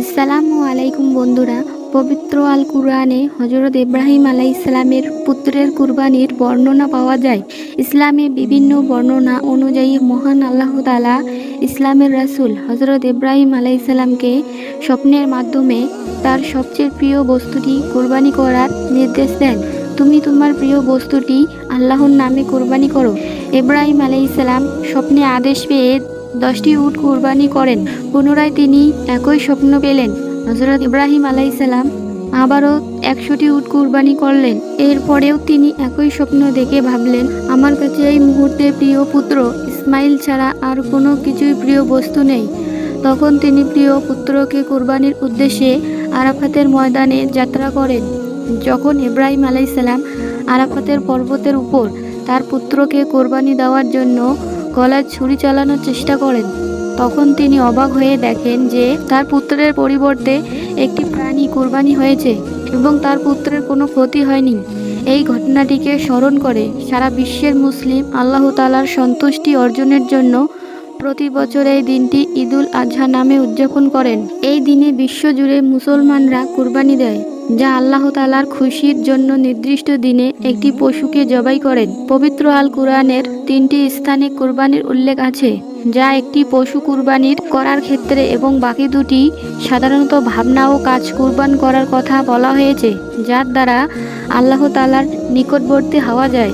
আসসালামু আলাইকুম বন্ধুরা, পবিত্র আল কুরআনে হজরত ইব্রাহিম আলাই ইসলামের পুত্রের কুরবানির বর্ণনা পাওয়া যায়। ইসলামে বিভিন্ন বর্ণনা অনুযায়ী মহান আল্লাহ তালা ইসলামের রাসূল হজরত ইব্রাহিম আলাই ইসলামকে স্বপ্নের মাধ্যমে তার সবচেয়ে প্রিয় বস্তুটি কুরবানি করার নির্দেশ দেন। তুমি তোমার প্রিয় বস্তুটি আল্লাহর নামে কুরবানি করো। ইব্রাহিম আলাই ইসলাম স্বপ্নে আদেশ পেয়ে দশটি উট কুরবানি করেন। পুনরায় তিনি একই স্বপ্ন পেলেন। হজরত ইব্রাহিম আলাইসাল্লাম আবারও একশোটি উট কুরবানি করলেন। এরপরেও তিনি একই স্বপ্ন দেখে ভাবলেন, আমার কাছে এই মুহূর্তে প্রিয় পুত্র ইসমাইল ছাড়া আর কোনো কিছুই প্রিয় বস্তু নেই। তখন তিনি প্রিয় পুত্রকে কুরবানির উদ্দেশ্যে আরাফাতের ময়দানে যাত্রা করেন। যখন ইব্রাহিম আলাইসাল্লাম আরাফাতের পর্বতের উপর তার পুত্রকে কোরবানি দেওয়ার জন্য গলায় ছুরি চালানোর চেষ্টা করেন। তখন তিনি অবাক হয়ে দেখেন যে তার পুত্রের পরিবর্তে একটি প্রাণী কোরবানি হয়েছে এবং তার পুত্রের কোনো ক্ষতি হয়নি। এই ঘটনাটিকে স্মরণ করে সারা বিশ্বের মুসলিম আল্লাহ তালার সন্তুষ্টি অর্জনের জন্য প্রতি বছর এই দিনটি ঈদুল আজহা নামে উদযাপন করেন। এই দিনে বিশ্বজুড়ে মুসলমানরা কুরবানি দেয়। যা আল্লাহ তালার খুশির জন্য নির্দিষ্ট দিনে একটি পশুকে জবাই করেন। পবিত্র আল কুরআনের তিনটি স্থানে কুরবানির উল্লেখ আছে, যা একটি পশু কুরবানির করার ক্ষেত্রে এবং বাকি দুটি সাধারণত ভাবনা ও কাজ কুরবান করার কথা বলা হয়েছে, যার দ্বারা আল্লাহ তালার নিকটবর্তী হওয়া যায়।